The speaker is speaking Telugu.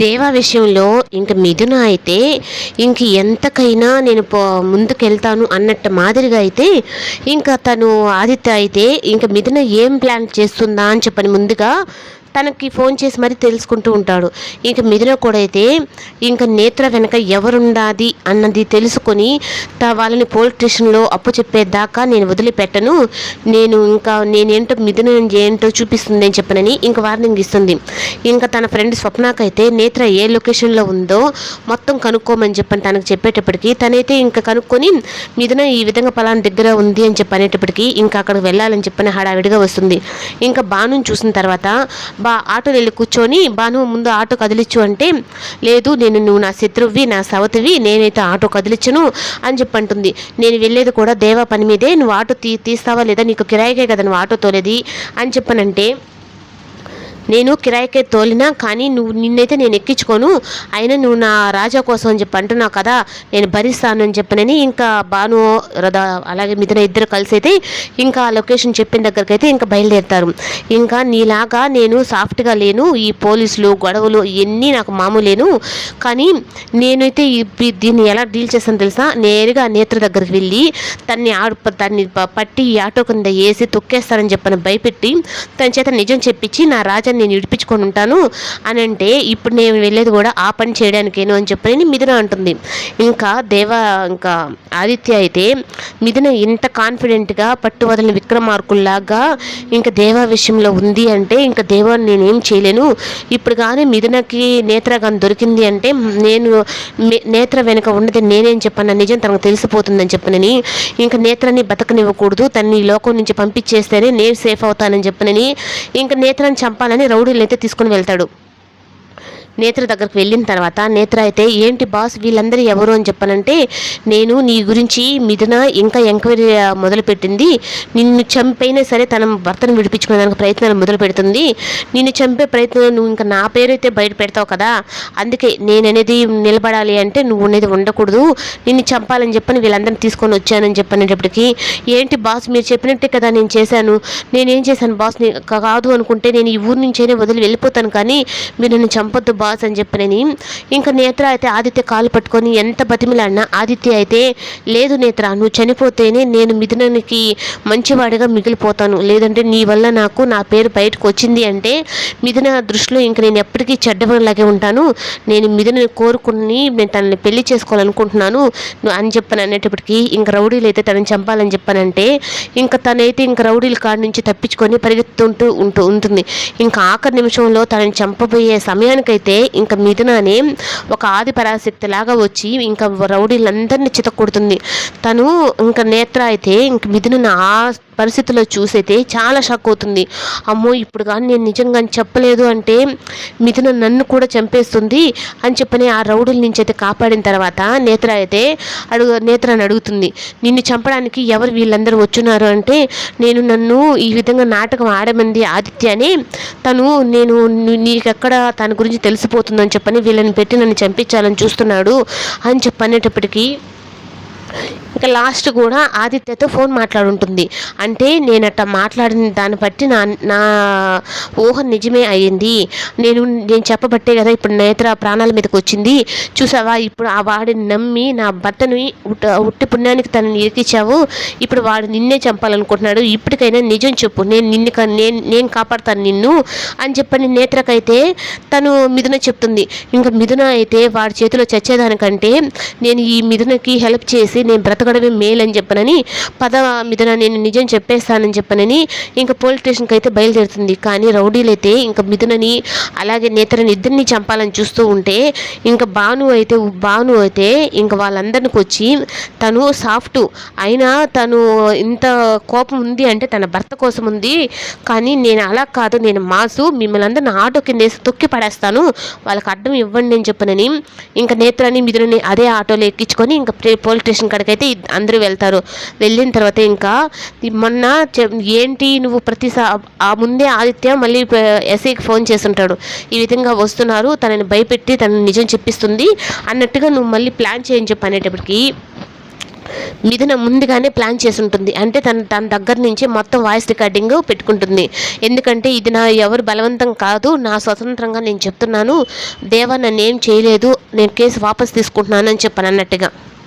దేవా విషయంలో ఇంక మిథున అయితే ఇంక ఎంతకైనా నేను పో ముందుకెళ్తాను అన్నట్టు మాదిరిగా అయితే ఇంకా తను ఆదిత్య అయితే ఇంక మిథున ఏం ప్లాన్ చేస్తుందా అని చెప్పని ముందుగా తనకి ఫోన్ చేసి మరీ తెలుసుకుంటూ ఉంటాడు. ఇంక మిథున కూడా అయితే ఇంకా నేత్ర వెనక ఎవరుండాది అన్నది తెలుసుకొని త వాళ్ళని పోలీస్ స్టేషన్లో అప్పు చెప్పేదాకా నేను వదిలిపెట్టను. నేను ఇంకా నేనేంటో మిథున ఏంటో చూపిస్తుంది అని చెప్పనని ఇంక వార్నింగ్ ఇస్తుంది. ఇంకా తన ఫ్రెండ్ స్వప్నకైతే నేత్ర ఏ లొకేషన్లో ఉందో మొత్తం కనుక్కోమని చెప్పని తనకు చెప్పేటప్పటికి తనైతే ఇంకా కనుక్కొని మిథున ఈ విధంగా పలానా దగ్గర ఉంది అని చెప్పి అనేటప్పటికీ ఇంకా అక్కడికి వెళ్ళాలని చెప్పని హడావిడిగా వస్తుంది. ఇంకా బాను చూసిన తర్వాత బా ఆటోలో వెళ్ళి కూర్చొని బాను ముందు ఆటో కదిలిచ్చు అంటే లేదు నేను నువ్వు నా శత్రువి నా సవతివి నేనైతే ఆటో కదిలించను అని చెప్పి అంటుంది నేను వెళ్ళేది కూడా దేవా పని మీదే నువ్వు ఆటో తీ తీస్తావా లేదా? నీకు కిరాయికే కదా నువ్వు ఆటో తోలేది అని చెప్పనంటే నేను కిరాయికే తోలినా కానీ నువ్వు నిన్నైతే నేను ఎక్కించుకోను. అయినా నువ్వు నా రాజా కోసం అని చెప్పి అంటున్నావు కదా నేను భరిస్తాను అని చెప్పనని ఇంకా భాను రథ అలాగే మిథున ఇద్దరు కలిసి అయితే ఇంకా ఆ లొకేషన్ చెప్పిన దగ్గరికి అయితే ఇంకా బయలుదేరుతారు. ఇంకా నీలాగా నేను సాఫ్ట్గా లేను ఈ పోలీసులు గొడవలు ఇవన్నీ నాకు మామూలేను. కానీ నేనైతే ఈ- దీన్ని ఎలా డీల్ చేస్తాను తెలుసా? నేరుగా నేత్ర దగ్గరికి వెళ్ళి తన్ని ఆడు దాన్ని పట్టి ఈ ఆటో కింద వేసి తొక్కేస్తానని చెప్పని భయపెట్టి తన చేత నిజం చెప్పించి నా రాజాని నేను ఇడిపించుకొని ఉంటాను అని అంటే ఇప్పుడు నేను వెళ్ళేది కూడా ఆ పని చేయడానికేను అని చెప్పని మిథున అంటుంది. ఇంకా దేవ ఇంకా ఆదిత్య అయితే మిథున ఇంత కాన్ఫిడెంట్గా పట్టు వదిలిన విక్రమార్కుల్లాగా ఇంకా దేవా విషయంలో ఉంది అంటే ఇంకా దేవా నేనేం చేయలేను. ఇప్పుడు కానీ మిథునకి నేత్రగాని దొరికింది అంటే నేను నేత్ర వెనుక ఉన్నది నేనేం చెప్పాను నిజం తనకు తెలిసిపోతుందని చెప్పనని ఇంకా నేత్రాన్ని బతకనివ్వకూడదు తన్ని ఈ లోకం నుంచి పంపించేస్తేనే నేను సేఫ్ అవుతానని చెప్పనని ఇంకా నేత్రాన్ని చంపాలని రౌడీలు అయితే తీసుకుని వెళ్తాడు. నేత్ర దగ్గరికి వెళ్ళిన తర్వాత నేత్ర అయితే ఏంటి బాస్ వీళ్ళందరూ ఎవరు అని చెప్పనంటే నేను నీ గురించి మిథున ఇంకా ఎంక్వైరీ మొదలుపెట్టింది. నిన్ను చంపైనా సరే తన భర్తను విడిపించుకునేదానికి ప్రయత్నాలు మొదలు పెడుతుంది. నిన్ను చంపే ప్రయత్నం నువ్వు ఇంకా నా పేరైతే బయట పెడతావు కదా. అందుకే నేను అనేది నిలబడాలి అంటే నువ్వు అనేది ఉండకూడదు. నిన్ను చంపాలని చెప్పని వీళ్ళందరినీ తీసుకొని వచ్చానని చెప్పనేటప్పటికి ఏంటి బాస్ మీరు చెప్పినట్టే కదా నేను చేశాను. నేనేం చేశాను బాస్? కాదు అనుకుంటే నేను ఈ ఊరు నుంచైనా వదిలి వెళ్ళిపోతాను కానీ మీరు నన్ను చంపొద్దు బాస్ అని చెప్పినని. ఇంకా నేత్ర అయితే ఆదిత్య కాలు పట్టుకొని ఎంత బతిమిలాడినా ఆదిత్య అయితే లేదు నేత్ర నువ్వు చనిపోతేనే నేను మిథునానికి మంచివాడిగా మిగిలిపోతాను. లేదంటే నీ వల్ల నాకు నా పేరు బయటకు వచ్చింది అంటే మిథున దృష్టిలో ఇంక నేను ఎప్పటికీ చెడ్డవాడిలాగే ఉంటాను. నేను మిథునని కోరుకుని నేను తనని పెళ్ళి చేసుకోవాలనుకుంటున్నాను. నువ్వు అని చెప్పని అనేటప్పటికీ ఇంక రౌడీలు అయితే తనని చంపాలని చెప్పానంటే ఇంకా తనైతే ఇంక రౌడీల కాడ నుంచి తప్పించుకొని పరిగెత్తుంటూ ఉంటూ ఉంటుంది. ఇంకా ఆఖరి నిమిషంలో తనని చంపబోయే సమయానికైతే ఇంకా మిథునానే ఒక ఆది పరాశక్తి లాగా వచ్చి ఇంకా రౌడీలందరినీ చితకొడుతుంది తను ఇంకా నేత్ర అయితే ఇంక మిథునని ఆ పరిస్థితిలో చూసైతే చాలా షాక్ అవుతుంది. అమ్మో ఇప్పుడు కానీ నేను నిజంగా చెప్పలేదు అంటే మిథున నన్ను కూడా చంపేస్తుంది అని చెప్పని ఆ రౌడుల నుంచి అయితే కాపాడిన తర్వాత నేత్ర అయితే అడుగు నేత్రని అడుగుతుంది. నిన్ను చంపడానికి ఎవరు వీళ్ళందరూ వచ్చున్నారు అంటే నేను నన్ను ఈ విధంగా నాటకం ఆడమంది ఆదిత్య అని తను నేను నీకెక్కడ తన గురించి తెలిసిపోతుందని చెప్పని వీళ్ళని పెట్టి నన్ను చంపించాలని చూస్తున్నాడు అని చెప్పనేటప్పటికీ ఇంకా లాస్ట్ కూడా ఆదిత్యతో ఫోన్ మాట్లాడుంటుంది. అంటే నేను అట్లా మాట్లాడిన దాన్ని బట్టి నా నా ఊహ నిజమే అయ్యింది. నేను నేను చెప్పబట్టే కదా ఇప్పుడు నేత్ర ప్రాణాల మీదకి వచ్చింది. చూసావా? ఇప్పుడు ఆ వాడిని నమ్మి నా భర్తని ఉట్టి పుణ్యానికి తనని ఇరికిచ్చావు. ఇప్పుడు వాడు నిన్నే చంపాలనుకుంటున్నాడు. ఇప్పటికైనా నిజం చెప్పు. నేను నిన్ను నేను నేను కాపాడుతాను నిన్ను అని చెప్పని నేత్రకైతే తను మిథున చెప్తుంది. ఇంకా మిథున అయితే వాడి చేతిలో చచ్చేదానికంటే నేను ఈ మిథునకి హెల్ప్ చేసి నేను బ్రతకడమే అని చెప్పనని పద మిథున నేను నిజం చెప్పేస్తానని చెప్పనని ఇంకా పోలీస్ స్టేషన్కి అయితే బయలుదేరుతుంది. కానీ రౌడీలు అయితే ఇంకా మిథునని అలాగే నేత్రని ఇద్దరిని చంపాలని చూస్తూ ఉంటే ఇంకా భాను అయితే భాను అయితే ఇంకా వాళ్ళందరికి వచ్చి తను సాఫ్ట్. అయినా తను ఇంత కోపం ఉంది అంటే తన భర్త కోసం ఉంది. కానీ నేను అలా కాదు నేను మాసు మిమ్మల్ని అందరిని ఆటో కింద వేసి తొక్కి పడేస్తాను. వాళ్ళకి అడ్డం ఇవ్వండి అని చెప్పనని ఇంకా నేత్రాన్ని మిథునని అదే ఆటోలో ఎక్కించుకొని ఇంకా పోలీస్ స్టేషన్కి కాడికైతే అందరూ వెళ్తారు. వెళ్ళిన తర్వాత ఇంకా మొన్న ఏంటి నువ్వు ప్రతిసా ఆ ముందే ఆదిత్య మళ్ళీ ఎస్ఐకి ఫోన్ చేస్తుంటాడు. ఈ విధంగా వస్తున్నారు తనని భయపెట్టి తనని నిజం చెప్పిస్తుంది. అన్నట్టుగా నువ్వు మళ్ళీ ప్లాన్ చేయని చెప్పి అనేటప్పటికి మిథున ముందుగానే ప్లాన్ చేసి ఉంటుంది అంటే తన తన దగ్గర నుంచి మొత్తం వాయిస్ రికార్డింగ్ పెట్టుకుంటుంది. ఎందుకంటే ఇది నా ఎవరు బలవంతం కాదు నా స్వతంత్రంగా నేను చెప్తున్నాను. దేవా నన్ను ఏం చేయలేదు నేను కేసు వాపస్ తీసుకుంటున్నాను అని చెప్పాను అన్నట్టుగా.